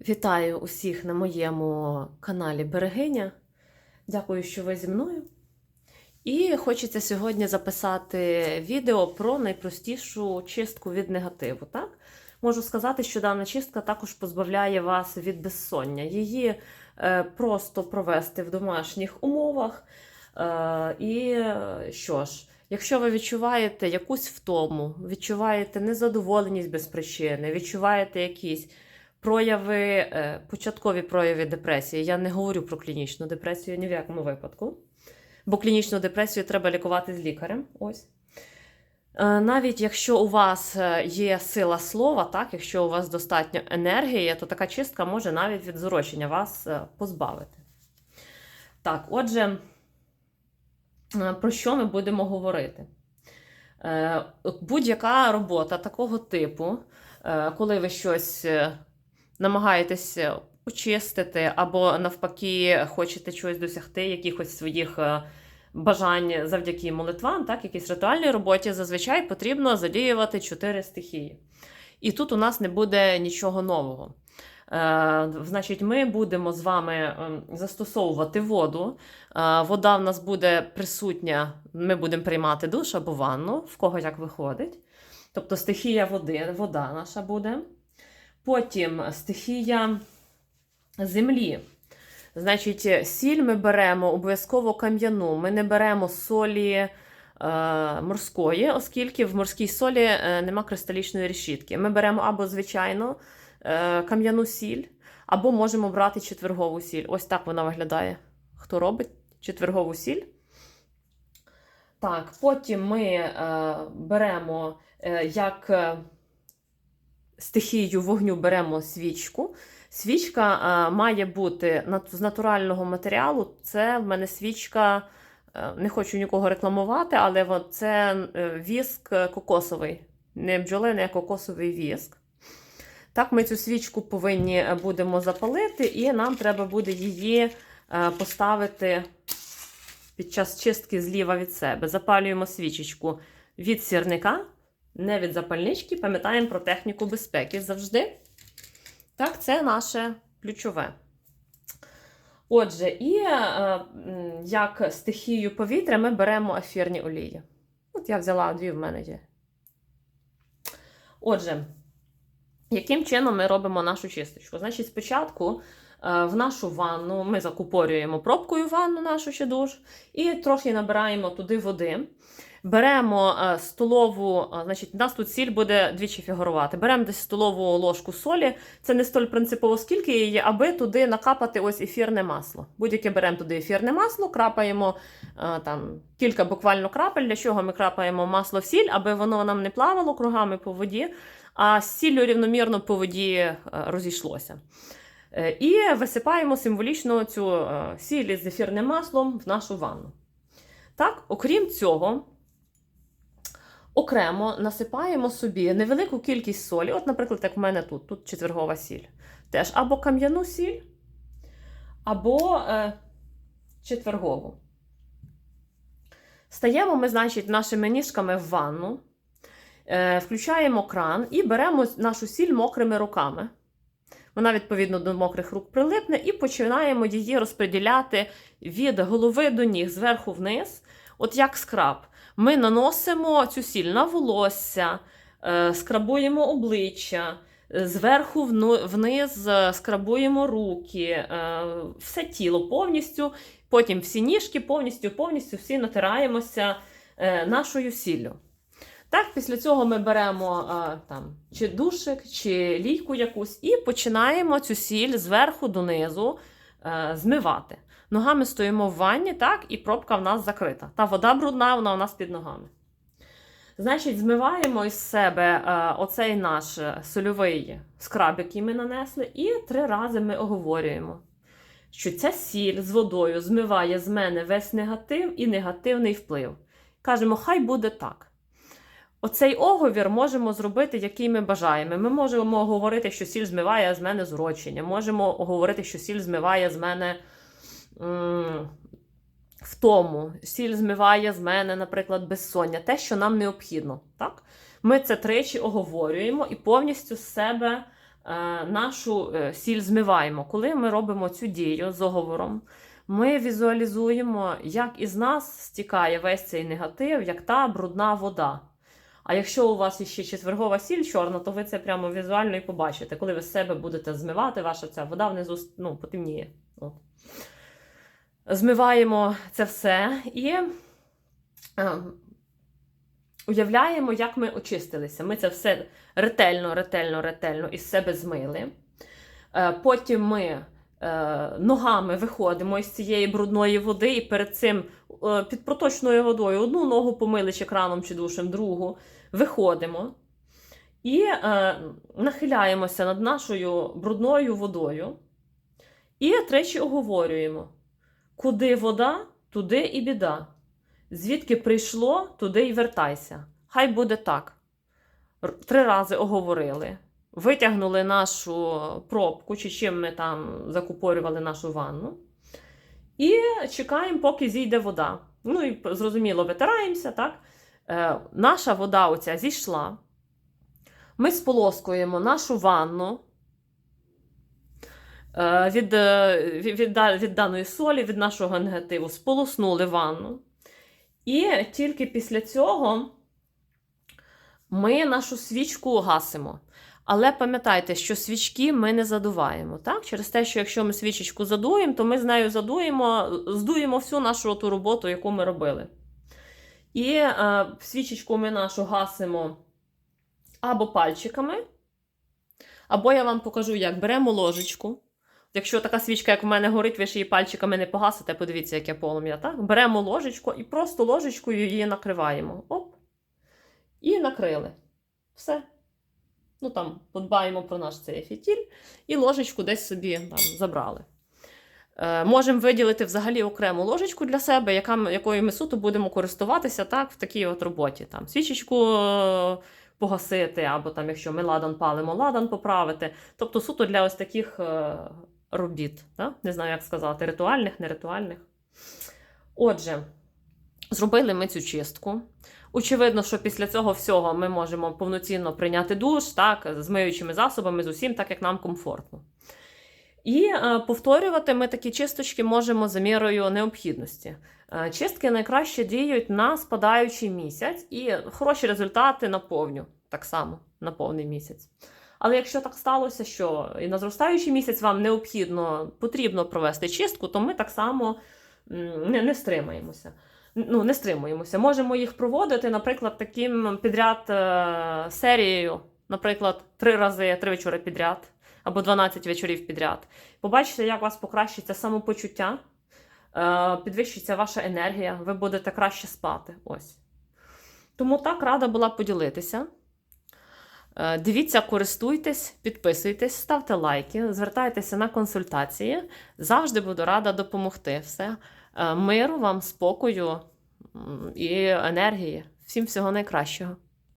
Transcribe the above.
Вітаю усіх на моєму каналі Берегиня. Дякую, що ви зі мною. І хочеться сьогодні записати відео про найпростішу чистку від негативу. Так? Можу сказати, що дана чистка також позбавляє вас від безсоння. Її е, просто провести в домашніх умовах. Е, і е, що ж, якщо ви відчуваєте якусь втому, відчуваєте незадоволеність без причини, відчуваєте якісь прояви, е, початкові прояви депресії. Я не говорю про клінічну депресію ні в якому випадку. Бо клінічну депресію треба лікувати з лікарем. Ось. Е, Навіть якщо у вас е, є сила слова, так, якщо у вас достатньо енергії, то така чистка може навіть від зурочення вас позбавити. Так, отже, про що ми будемо говорити? Будь-яка робота такого типу, коли ви щось намагаєтесь очистити, або навпаки, хочете чогось досягти, якихось своїх е, бажань завдяки молитвам, так, якійсь ритуальній роботі, зазвичай потрібно задіювати чотири стихії. І тут у нас не буде нічого нового. Е, Значить, ми будемо з вами ем, застосовувати воду. Е, Вода в нас буде присутня, ми будемо приймати душ або ванну, в кого як виходить. Тобто стихія води, вода наша буде. Потім стихія землі. Значить, сіль ми беремо обов'язково кам'яну. Ми не беремо солі е, морської, оскільки в морській солі е, нема кристалічної решітки. Ми беремо або звичайно е, кам'яну сіль, або можемо брати четвергову сіль. Ось так вона виглядає. Хто робить четвергову сіль? Так, потім ми беремо як стихію вогню беремо свічку. Свічка е, має бути з натурального матеріалу. Це в мене свічка, е, не хочу нікого рекламувати, але це е, віск кокосовий. Не бджолиний, а кокосовий віск. Так, ми цю свічку повинні будемо запалити, і нам треба буде її поставити під час чистки зліва від себе. Запалюємо свічечку від сірника, не від запальнички. Пам'ятаємо про техніку безпеки завжди. Так, це наше ключове. Отже, і е, як стихію повітря ми беремо ефірні олії. От я взяла дві в мене є. Отже, яким чином ми робимо нашу чисточку? Значить, спочатку е, в нашу ванну ми закупорюємо пробкою ванну нашу чи душ і трохи набираємо туди води. Беремо е, столову, е, значить, у нас тут сіль буде двічі фігурувати. Беремо десь столову ложку солі. Це не столь принципово, скільки її, аби туди накапати ось ефірне масло. Будь-яке беремо туди ефірне масло, крапаємо е, там кілька буквально крапель. Для чого ми крапаємо масло в сіль, аби воно нам не плавало кругами по воді, а з сіллю рівномірно по воді розійшлося. І висипаємо символічно цю сіль із ефірним маслом в нашу ванну. Так, окрім цього, окремо насипаємо собі невелику кількість солі. От, наприклад, як в мене тут, тут четвергова сіль. Теж або кам'яну сіль, або е, четвергову. Стаємо ми, значить, нашими ніжками в ванну, е, включаємо кран і беремо нашу сіль мокрими руками. Вона, відповідно, до мокрих рук прилипне, і починаємо її розподіляти від голови до ніг, зверху вниз, от як скраб. Ми наносимо цю сіль на волосся, е, скрабуємо обличчя, е, зверху вниз е, скрабуємо руки, все тіло повністю, потім всі ніжки повністю, повністю всі натираємося нашою сіллю. Так, після цього ми беремо там, чи душик, чи лійку якусь, і починаємо цю сіль зверху донизу змивати. Ногами стоїмо в ванні, так, і пробка в нас закрита. Та вода брудна, вона у нас під ногами. Значить, змиваємо із себе е, оцей наш е, сольовий скраб, який ми нанесли, і три рази ми оговорюємо, що ця сіль з водою змиває з мене весь негатив і негативний вплив. Кажемо, хай буде так. Оцей оговір можемо зробити, який ми бажаємо. Ми можемо говорити, що сіль змиває з мене зурочення. Можемо говорити, що сіль змиває з мене втому. Сіль змиває з мене, наприклад, безсоння. Те, що нам необхідно. Так? Ми це тричі оговорюємо і повністю з себе е, нашу е, сіль змиваємо. Коли ми робимо цю дію з оговором, ми візуалізуємо, як із нас стікає весь цей негатив, як та брудна вода. А якщо у вас іще четвергова сіль чорна, то ви це прямо візуально і побачите. Коли ви з себе будете змивати, ваша ця вода внизу ну, потемніє. От. Змиваємо це все і е, уявляємо, як ми очистилися. Ми це все ретельно, ретельно, ретельно із себе змили. Е, потім ми е, ногами виходимо із цієї брудної води, і перед цим під проточною водою одну ногу помили чи краном чи душем, другу виходимо і нахиляємося над нашою брудною водою і тричі оговорюємо: куди вода, туди і біда. Звідки прийшло, туди й вертайся. Хай буде так. Три рази оговорили. Витягнули нашу пробку, чи чим ми там закупорювали нашу ванну. І чекаємо, поки зійде вода. Ну і зрозуміло, витираємося, так? Е, наша вода оця зійшла. Ми сполоскуємо нашу ванну від, е, від, від, від даної солі, від нашого негативу, сполоснули ванну. І тільки після цього ми нашу свічку гасимо. Але пам'ятайте, що свічки ми не задуваємо. Так? Через те, що якщо ми свічечку задуємо, то ми з нею задуємо, здуємо всю нашу ту роботу, яку ми робили. І е, свічечку ми нашу гасимо або пальчиками, або я вам покажу, як беремо ложечку. Якщо така свічка, як в мене горить, ви ж її пальчиками не погасите, подивіться, яке полум'я. Так? Беремо ложечку і просто ложечкою її накриваємо. Оп. І накрили. Все. Ну там подбаємо про наш цей фітіль і ложечку десь собі там забрали. Е, можемо виділити взагалі окрему ложечку для себе, яка, якою ми суто будемо користуватися так, в такій от роботі. Там, свічечку е, погасити, або там, якщо ми ладан палимо, ладан поправити. Тобто суто для ось таких е, робіт. Так? Не знаю, як сказати, ритуальних, неритуальних. Отже, зробили ми цю чистку. Очевидно, що після цього всього ми можемо повноцінно прийняти душ, так, з миючими засобами, з усім, так як нам комфортно. І е, повторювати ми такі чисточки можемо за мірою необхідності. Е, чистки найкраще діють на спадаючий місяць і хороші результати на повню, так само на повний місяць. Але якщо так сталося, що і на зростаючий місяць вам необхідно потрібно провести чистку, то ми так само не, не стримаємося. Ну, не стримуємося. Можемо їх проводити, наприклад, таким підряд е, серією, наприклад, три рази, три вечори підряд, або 12 вечорів підряд. Побачите, як у вас покращиться самопочуття, е, підвищиться ваша енергія, ви будете краще спати. Ось. Тому так рада була поділитися. Е, Дивіться, користуйтесь, підписуйтесь, ставте лайки, звертайтеся на консультації. Завжди буду рада допомогти. Все. Е, Миру вам, спокою і енергії. Всім всього найкращого.